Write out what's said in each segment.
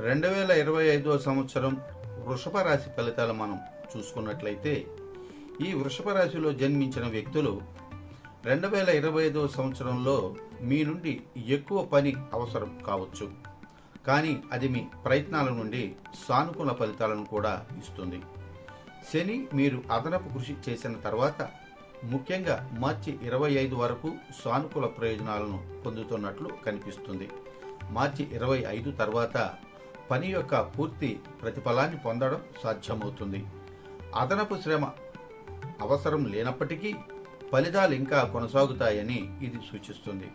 రెండు వేల ఇరవై ఐదో సంవత్సరం వృషభ రాశి ఫలితాలు మనం చూసుకున్నట్లయితే ఈ వృషభ రాశిలో జన్మించిన వ్యక్తులు రెండు వేల ఇరవై ఐదో సంవత్సరంలో మీ నుండి ఎక్కువ పని అవసరం కావచ్చు. కానీ అది మీ ప్రయత్నాల నుండి సానుకూల ఫలితాలను కూడా ఇస్తుంది. శని మీరు అదనపు కృషి చేసిన తర్వాత ముఖ్యంగా మార్చి ఇరవై ఐదు వరకు సానుకూల ప్రయోజనాలను పొందుతున్నట్లు కనిపిస్తుంది. మార్చి ఇరవై ఐదు తర్వాత పని యొక్క పూర్తి ప్రతిఫలాన్ని పొందడం సాధ్యమవుతుంది. అదనపు శ్రమ అవసరం లేనప్పటికీ ఫలితాలు ఇంకా కొనసాగుతాయని ఇది సూచిస్తుంది.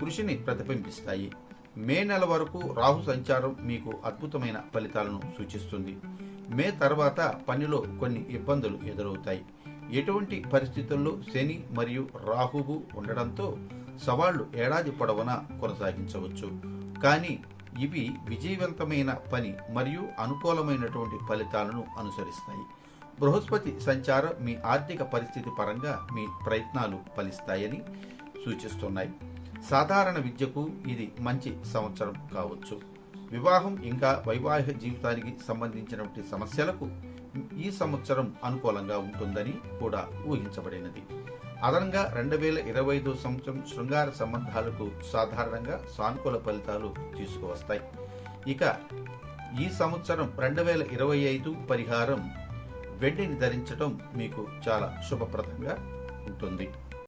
కృషిని ప్రతిబింబిస్తాయి. మే నెల వరకు రాహు సంచారం మీకు అద్భుతమైన ఫలితాలను సూచిస్తుంది. మే తర్వాత పనిలో కొన్ని ఇబ్బందులు ఎదురవుతాయి. ఎటువంటి పరిస్థితుల్లో శని మరియు రాహువు ఉండడంతో సవాళ్ళు ఏడాది పొడవునా కొనసాగించవచ్చు. కానీ ఇవి విజయవంతమైన పని మరియు అనుకూలమైనటువంటి ఫలితాలను అనుసరిస్తాయి. బృహస్పతి సంచారం మీ ఆర్థిక పరిస్థితి పరంగా మీ ప్రయత్నాలు ఫలిస్తాయని సూచిస్తున్నాయి. సాధారణ విద్యకు ఇది మంచి సంవత్సరం కావచ్చు. వివాహం ఇంకా వైవాహిక జీవితానికి సంబంధించినటువంటి సమస్యలకు ఈ సంవత్సరం అనుకూలంగా ఉంటుందని కూడా ఊహించబడినది. అదనంగా రెండు వేల ఇరవై ఐదు సంవత్సరం శృంగార సంబంధాలకు సాధారణంగా సానుకూల ఫలితాలు తీసుకువస్తాయి. ఇక ఈ సంవత్సరం రెండు వేల ఇరవై ఐదు పరిహారం వెండిని ధరించడం మీకు చాలా శుభప్రదంగా ఉంటుంది.